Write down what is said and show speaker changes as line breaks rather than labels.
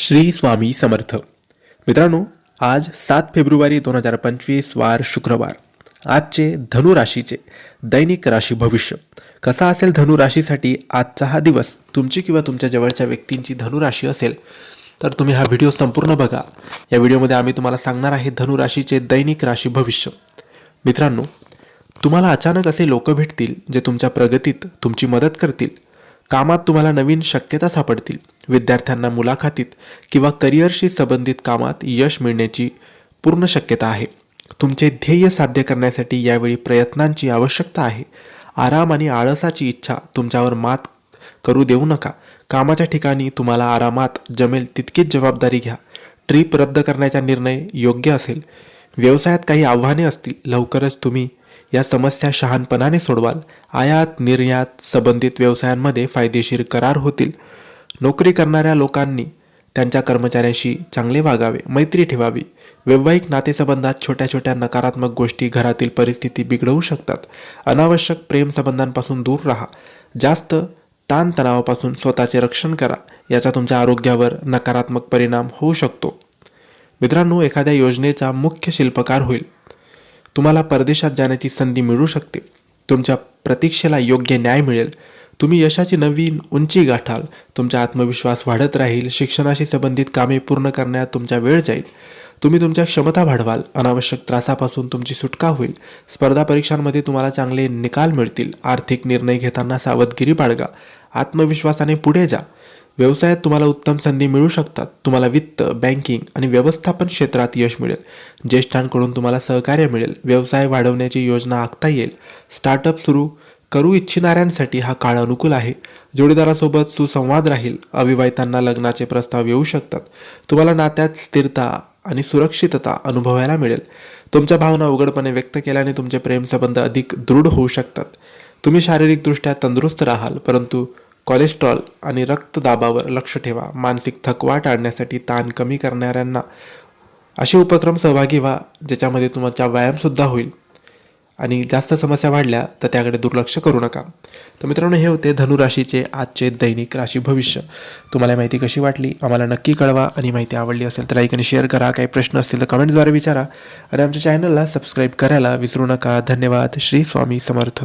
श्री स्वामी समर्थ. मित्रांनो आज सात फेब्रुवारी दोन हजार पंचवीस वार शुक्रवार. आजचे धनु राशीचे दैनिक राशी भविष्य. कसा असेल धनु राशीसाठी आजचा हा दिवस? तुमची किंवा तुमच्या जवळच्या व्यक्तींची धनुराशी असेल तर तुम्ही हा व्हिडिओ संपूर्ण बघा. या व्हिडिओमध्ये आम्ही तुम्हाला सांगणार आहे धनुराशीचे दैनिक राशी भविष्य. मित्रांनो तुम्हाला अचानक असे लोक भेटतील जे तुमच्या प्रगतीत तुमची मदत करतील. कामात तुम्हाला नवीन शक्यता सापडतील. विद्यार्थ्यांना मुलाखतीत किंवा करिअरशी संबंधित कामात यश मिळण्याची पूर्ण शक्यता आहे. तुमचे ध्येय साध्य करण्यासाठी यावेळी प्रयत्नांची आवश्यकता आहे. आराम आणि आळसाची इच्छा तुमच्यावर मात करू देऊ नका. कामाच्या ठिकाणी तुम्हाला आरामात जमेल तितकीच जबाबदारी घ्या. ट्रीप रद्द करण्याचा निर्णय योग्य असेल. व्यवसायात काही आव्हाने असतील लवकरच तुम्ही या समस्या शहाणपणाने सोडवाल. आयात निर्यात संबंधित व्यवसायांमध्ये फायदेशीर करार होतील. नोकरी करणाऱ्या लोकांनी त्यांच्या कर्मचाऱ्यांशी चांगले वागावे मैत्री ठेवावी. वैवाहिक नातेसंबंधात छोट्या छोट्या नकारात्मक गोष्टी घरातील परिस्थिती बिघडवू शकतात. अनावश्यक प्रेमसंबंधांपासून दूर राहा. जास्त ताणतणावापासून स्वतःचे रक्षण करा. याचा तुमच्या आरोग्यावर नकारात्मक परिणाम होऊ शकतो. मित्रांनो एखाद्या योजनेचा मुख्य शिल्पकार होईल. तुम्हाला परदेशात जाण्याची संधी मिळू शकते. तुमच्या प्रतीक्षेला योग्य न्याय मिळेल. तुम्ही यशाची नवीन उंची गाठाल तुमचा आत्मविश्वास वाढत राहील शिक्षणाशी संबंधित कामे पूर्ण करण्यात तुमचा वेळ जाईल. तुम्ही तुमच्या क्षमता वाढवाल अनावश्यक त्रासापासून तुमची सुटका होईल. स्पर्धा परीक्षांमध्ये तुम्हाला चांगले निकाल मिळतील. आर्थिक निर्णय घेताना सावधगिरी बाळगा. आत्मविश्वासाने पुढे जा. व्यवसायात तुम्हाला उत्तम संधी मिळू शकतात. तुम्हाला वित्त बँकिंग आणि व्यवस्थापन क्षेत्रात यश मिळेल. ज्येष्ठांकडून तुम्हाला सहकार्य मिळेल. व्यवसाय वाढवण्याची योजना आखता येईल. स्टार्टअप सुरू. करू इच्छिणाऱ्यांसाठी हा काळ अनुकूल आहे. जोडीदारासोबत सुसंवाद राहील. अविवाहितांना लग्नाचे प्रस्ताव येऊ शकतात. तुम्हाला नात्यात स्थिरता आणि सुरक्षितता अनुभवायला मिळेल. तुमच्या भावना उघडपणे व्यक्त केल्याने तुमचे प्रेमसंबंध अधिक दृढ होऊ शकतात. तुम्ही शारीरिकदृष्ट्या तंदुरुस्त राहाल परंतु कोलेस्ट्रॉल आणि रक्तदाबावर लक्ष ठेवा. मानसिक थकवा टाळण्यासाठी ताण कमी करणाऱ्यांना असे उपक्रम सहभागी व्हा ज्याच्यामध्ये तुमचा व्यायामसुद्धा होईल. आणि जास्त समस्या वाढल्या तर त्याकडे दुर्लक्ष करू नका. तर मित्रांनो हे होते धनुराशीचे आजचे दैनिक राशी भविष्य. तुम्हाला माहिती कशी वाटली? आम्हाला नक्की कळवा. आणि माहिती आवडली असेल तर लाईक आणि शेअर करा. काही प्रश्न असतील तर कमेंट्सद्वारे विचारा. आणि आमच्या चॅनलला सबस्क्राईब करायला विसरू नका. धन्यवाद. श्री स्वामी समर्थ.